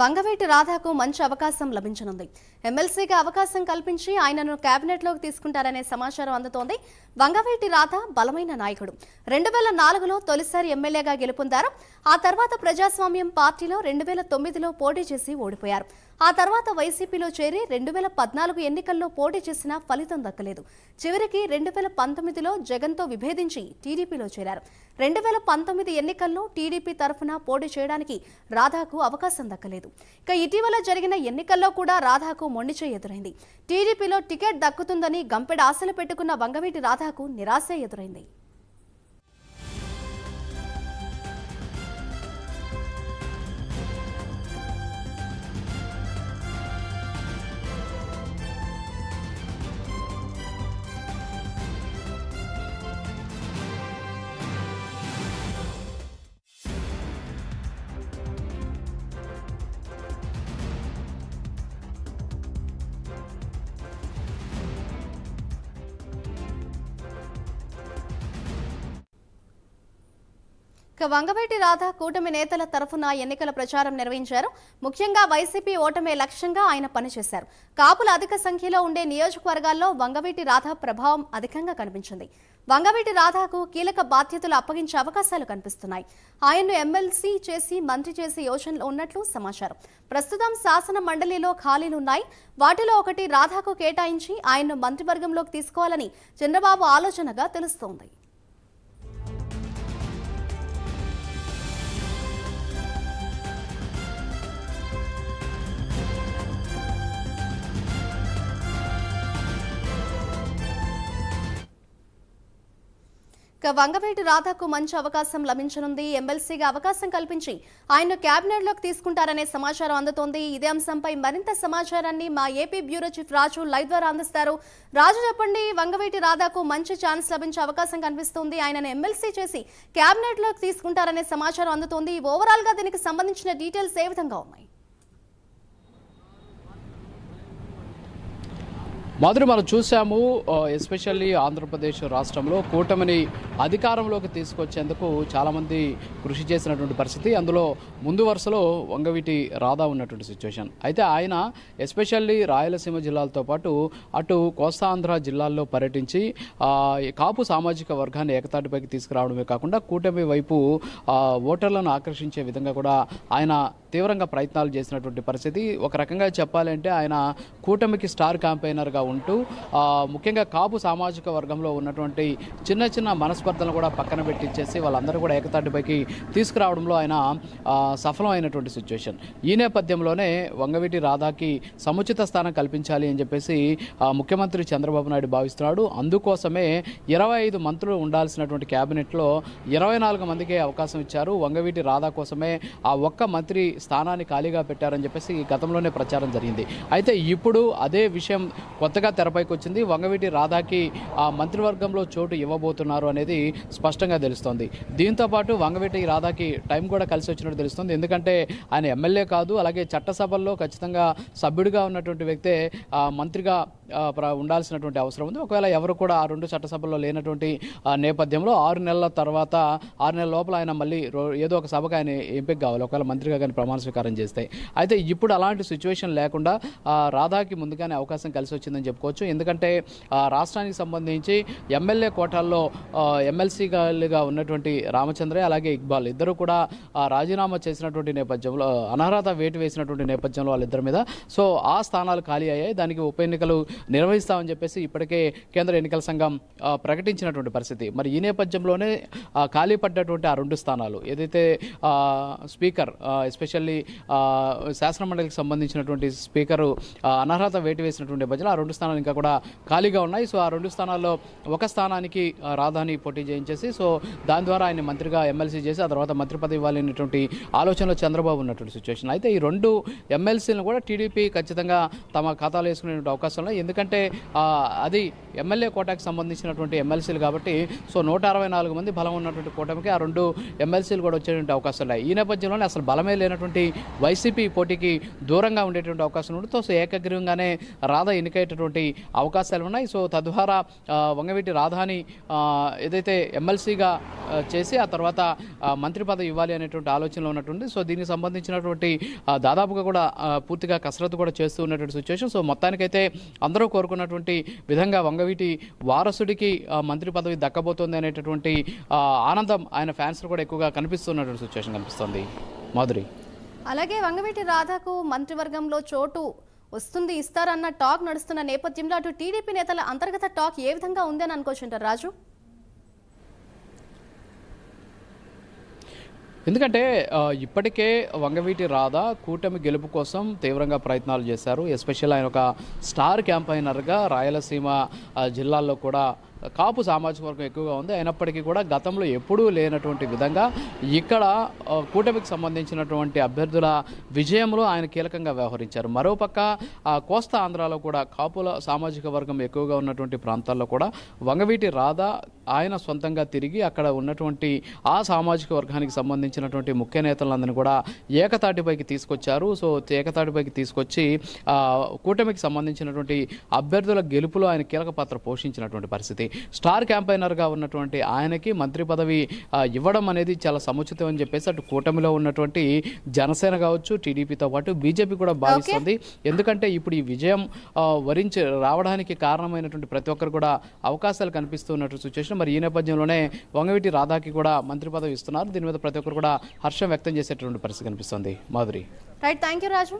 వంగవేటి రాధాకు మంచి అవకాశం లభించనుంది. ఎమ్మెల్సీగా అవకాశం కల్పించి ఆయనను కేబినెట్లోకి తీసుకుంటారనే సమాచారం అందుతోంది. వంగవేటి రాధ బలమైన నాయకుడు. రెండు వేల నాలుగులో తొలిసారి ఎమ్మెల్యేగా గెలుపొందారు. ఆ తర్వాత ప్రజాస్వామ్యం పార్టీలో రెండు వేల తొమ్మిదిలో పోటీ చేసి ఓడిపోయారు. ఆ తర్వాత వైసీపీలో చేరి రెండు వేల పద్నాలుగు ఎన్నికల్లో పోటీ చేసినా ఫలితం దక్కలేదు. చివరికి రెండు వేల పంతొమ్మిదిలో జగన్తో విభేదించి టీడీపీలో చేరారు. రెండు వేల పంతొమ్మిది ఎన్నికల్లో టీడీపీ తరఫున పోటీ చేయడానికి రాధాకు అవకాశం దక్కలేదు. ఇక ఇటీవల జరిగిన ఎన్నికల్లో కూడా రాధాకు మొండిచే ఎదురైంది. టీడీపీలో టికెట్ దక్కుతుందని గంపెడ ఆశలు పెట్టుకున్న వంగవీటి రాధాకు నిరాశ ఎదురైంది. వంగవేటి రాధ కూటమి నేతల తరఫున ఎన్నికల ప్రచారం నిర్వహించారు. ముఖ్యంగా వైసీపీ ఓటమే లక్ష్యంగా ఆయన పనిచేశారు. కాపులు అధిక సంఖ్యలో ఉండే నియోజకవర్గాల్లో వంగవీటి రాధ ప్రభావం అధికంగా కనిపించింది. వంగవీటి రాధాకు కీలక బాధ్యతలు అప్పగించే అవకాశాలు కనిపిస్తున్నాయి. ఆయన్ను ఎమ్మెల్సీ చేసి మంత్రి చేసే యోచనలో ఉన్నట్లు సమాచారం. ప్రస్తుతం శాసన మండలిలో ఖాళీలున్నాయి. వాటిలో ఒకటి రాధాకు కేటాయించి ఆయన్ను మంత్రివర్గంలోకి తీసుకోవాలని చంద్రబాబు ఆలోచనగా తెలుస్తోంది. వంగవేటి రాధాకు మంచి అవకాశం లభించనుంది. ఎమ్మెల్సీగా అవకాశం కల్పించి ఆయన క్యాబినెట్లోకి తీసుకుంటారనే సమాచారం అందుతోంది. ఇదే అంశంపై మరింత సమాచారాన్ని మా AP bureau chief Raju live ద్వారా అందిస్తారు. రాజు చెప్పండి వంగవేటి రాధాకు మంచి ఛాన్స్ లభించే అవకాశం కనిపిస్తుంది. ఆయనను ఎమ్మెల్సీ చేసి క్యాబినెట్లోకి తీసుకుంటారనే సమాచారం అందుతోంది. ఓవరాల్గా దీనికి సంబంధించిన డీటెయిల్స్ ఏ విధంగా ఉన్నాయి? మాధురి మనం చూసాము ఎస్పెషల్లీ ఆంధ్రప్రదేశ్ రాష్ట్రంలో కూటమిని అధికారంలోకి తీసుకొచ్చేందుకు చాలామంది కృషి చేసినటువంటి పరిస్థితి. అందులో ముందు వరుసలో వంగవీటి రాధా ఉన్నటువంటి సిచ్యువేషన్ అయితే ఆయన ఎస్పెషల్లీ రాయలసీమ జిల్లాలతో పాటు అటు కోస్తాంధ్ర జిల్లాల్లో పర్యటించి కాపు సామాజిక వర్గాన్ని ఏకతాటిపైకి తీసుకురావడమే కాకుండా కూటమి వైపు ఓటర్లను ఆకర్షించే విధంగా కూడా ఆయన తీవ్రంగా ప్రయత్నాలు చేసినటువంటి పరిస్థితి. ఒక రకంగా చెప్పాలంటే ఆయన కూటమికి స్టార్ క్యాంపెయినర్గా ఉంటూ ముఖ్యంగా కాపు సామాజిక వర్గంలో ఉన్నటువంటి చిన్న చిన్న మనస్పర్ధలను కూడా పక్కన పెట్టించేసి వాళ్ళందరూ కూడా ఏకతాటిపైకి తీసుకురావడంలో ఆయన సఫలమైనటువంటి సిచ్యువేషన్ ఈ నేపథ్యంలోనే వంగవీటి రాధాకి సముచిత స్థానం కల్పించాలి అని చెప్పేసి ముఖ్యమంత్రి చంద్రబాబు నాయుడు భావిస్తున్నాడు. అందుకోసమే ఇరవై ఐదు మంత్రులు ఉండాల్సినటువంటి క్యాబినెట్లో ఇరవై నాలుగు మందికే అవకాశం ఇచ్చారు. వంగవీటి రాధా కోసమే ఆ ఒక్క మంత్రి స్థానాన్ని ఖాళీగా పెట్టారని చెప్పేసి గతంలోనే ప్రచారం జరిగింది. అయితే ఇప్పుడు అదే విషయం కొత్తగా తెరపైకి వచ్చింది. వంగవీటి రాధాకి ఆ మంత్రివర్గంలో చోటు ఇవ్వబోతున్నారు అనేది స్పష్టంగా తెలుస్తోంది. దీంతో పాటు వంగవీటి రాధాకి టైం కూడా కలిసి వచ్చినట్టు తెలుస్తుంది. ఎందుకంటే ఆయన ఎమ్మెల్యే కాదు అలాగే చట్టసభల్లో ఖచ్చితంగా సభ్యుడిగా ఉన్నటువంటి వ్యక్తే మంత్రిగా ఉండాల్సినటువంటి అవసరం ఉంది. ఒకవేళ ఎవరు కూడా ఆ రెండు చట్టసభల్లో లేనటువంటి నేపథ్యంలో ఆరు నెలల తర్వాత ఆరు నెలల లోపల ఆయన మళ్ళీ రో- ఏదో ఒక సభకు ఆయన ఎంపిక కావాలి. ఒకవేళ మంత్రిగా కానీ ప్రమాణ స్వీకారం చేస్తాయి. అయితే ఇప్పుడు అలాంటి సిచ్యువేషన్ లేకుండా రాధాకి ముందుగానే అవకాశం కలిసి వచ్చిందని చెప్పుకోవచ్చు. ఎందుకంటే ఆ, రాష్ట్రానికి సంబంధించి ఎమ్మెల్యే కోటాల్లో ఎమ్మెల్సీగా ఉన్నటువంటి రామచంద్రే అలాగే ఇక్బాల్ ఇద్దరు కూడా రాజీనామా చేసినటువంటి నేపథ్యంలో అనర్హత వేటు వేసినటువంటి నేపథ్యంలో వాళ్ళిద్దరి మీద. సో ఆ స్థానాలు ఖాళీ అయ్యాయి. దానికి ఉప ఎన్నికలు నిర్వహిస్తామని చెప్పేసి ఇప్పటికే కేంద్ర ఎన్నికల సంఘం ప్రకటించినటువంటి పరిస్థితి. మరి ఈ నేపథ్యంలోనే ఖాళీ పడ్డటువంటి ఆ రెండు స్థానాలు ఏదైతే స్పీకర్ ఎస్పెషల్ ఎస్పెషల్లీ శాసనమండలికి సంబంధించినటువంటి స్పీకరు అనర్హత వేటు వేసినటువంటి నేపథ్యంలో ఆ రెండు స్థానాలు ఇంకా కూడా ఖాళీగా ఉన్నాయి. సో ఆ రెండు స్థానాల్లో ఒక స్థానానికి రాధాని పోటీ చేయించేసి సో దాని ద్వారా ఆయన మంత్రిగా ఎమ్మెల్సీ చేసి ఆ తర్వాత మంత్రి పదవి ఇవ్వాలనేటువంటి ఆలోచనలో చంద్రబాబు ఉన్నటువంటి సిచ్యువేషన్ అయితే ఈ రెండు ఎమ్మెల్సీలను కూడా టీడీపీ ఖచ్చితంగా తమ ఖాతాలో వేసుకునే అవకాశం ఉన్నాయి ఎందుకంటే అది ఎమ్మెల్యే కోటాకి సంబంధించినటువంటి ఎమ్మెల్సీలు కాబట్టి సో నూట అరవై నాలుగు మంది బలం ఉన్నటువంటి కూటమికి ఆ రెండు ఎమ్మెల్సీలు కూడా వచ్చేటువంటి అవకాశాలు ఉన్నాయి ఈ నేపథ్యంలోనే అసలు బలమే లేనటువంటి ఉన్నటువంటి వైసీపీ పోటీకి దూరంగా ఉండేటువంటి అవకాశం ఉంటుంది సో ఏకగ్రీవంగానే రాధ ఎన్నికయ్యేటటువంటి అవకాశాలు ఉన్నాయి. సో తద్వారా వంగవీటి రాధాని ఏదైతే ఎమ్మెల్సీగా చేసి ఆ తర్వాత మంత్రి పదవి ఇవ్వాలి అనేటువంటి ఆలోచనలో ఉన్నటువంటి సో దీనికి సంబంధించినటువంటి దాదాపుగా కూడా పూర్తిగా కసరత్తు కూడా చేస్తూ ఉన్నటువంటి సిచ్యువేషన్ సో మొత్తానికైతే అందరూ కోరుకున్నటువంటి విధంగా వంగవీటి వారసుడికి మంత్రి పదవి దక్కబోతోంది అనేటటువంటి ఆనందం ఆయన ఫ్యాన్స్ కూడా ఎక్కువగా కనిపిస్తున్నటువంటి సిచ్యువేషన్ కనిపిస్తుంది. మాధురి. అలాగే వంగవీటి రాధాకు మంత్రివర్గంలో చోటు వస్తుంది ఇస్తారన్న టాక్ నడుస్తున్న నేపథ్యంలో అటు టీడీపీ నేతల అంతర్గత టాక్ ఏ విధంగా ఉందని అనుకోవచ్చుంటారు రాజు? ఎందుకంటే ఇప్పటికే వంగవీటి రాధ కూటమి గెలుపు కోసం తీవ్రంగా ప్రయత్నాలు చేశారు. ఎస్పెషల్ ఆయన ఒక స్టార్ క్యాంపైనర్గా రాయలసీమ జిల్లాల్లో కూడా కాపు సామాజిక వర్గం ఎక్కువగా ఉంది. అయినప్పటికీ కూడా గతంలో ఎప్పుడూ లేనటువంటి విధంగా ఇక్కడ కూటమికి సంబంధించినటువంటి అభ్యర్థుల విజయంలో ఆయన కీలకంగా వ్యవహరించారు. మరోపక్క ఆ, కోస్తా ఆంధ్రాలో కూడా కాపుల సామాజిక వర్గం ఎక్కువగా ఉన్నటువంటి ప్రాంతాల్లో కూడా వంగవీటి రాధ ఆయన సొంతంగా తిరిగి అక్కడ ఉన్నటువంటి ఆ సామాజిక వర్గానికి సంబంధించినటువంటి ముఖ్య నేతలందరినీ కూడా ఏకతాటిపైకి తీసుకొచ్చారు. సో ఏకతాటిపైకి తీసుకొచ్చి కూటమికి సంబంధించినటువంటి అభ్యర్థుల గెలుపులో ఆయన కీలక పాత్ర పోషించినటువంటి పరిస్థితి. స్టార్ క్యాంపైనర్గా ఉన్నటువంటి ఆయనకి మంత్రి పదవి ఇవ్వడం అనేది చాలా సముచితం అని చెప్పేసి అటు కూటమిలో ఉన్నటువంటి జనసేన కావచ్చు టీడీపీతో పాటు బీజేపీ కూడా భావిస్తుంది. ఎందుకంటే ఇప్పుడు ఈ విజయం వరించి రావడానికి కారణమైనటువంటి ప్రతి ఒక్కరు కూడా అవకాశాలు కనిపిస్తున్నటువంటి సిచ్యువేషన్ మరి ఈ నేపథ్యంలోనే వంగవీటి రాధాకి కూడా మంత్రి పదవి ఇస్తున్నారు. దీని మీద ప్రతి ఒక్కరు కూడా హర్షం వ్యక్తం చేసేటటువంటి పరిస్థితి కనిపిస్తుంది. Madhuri. Right thank you Raju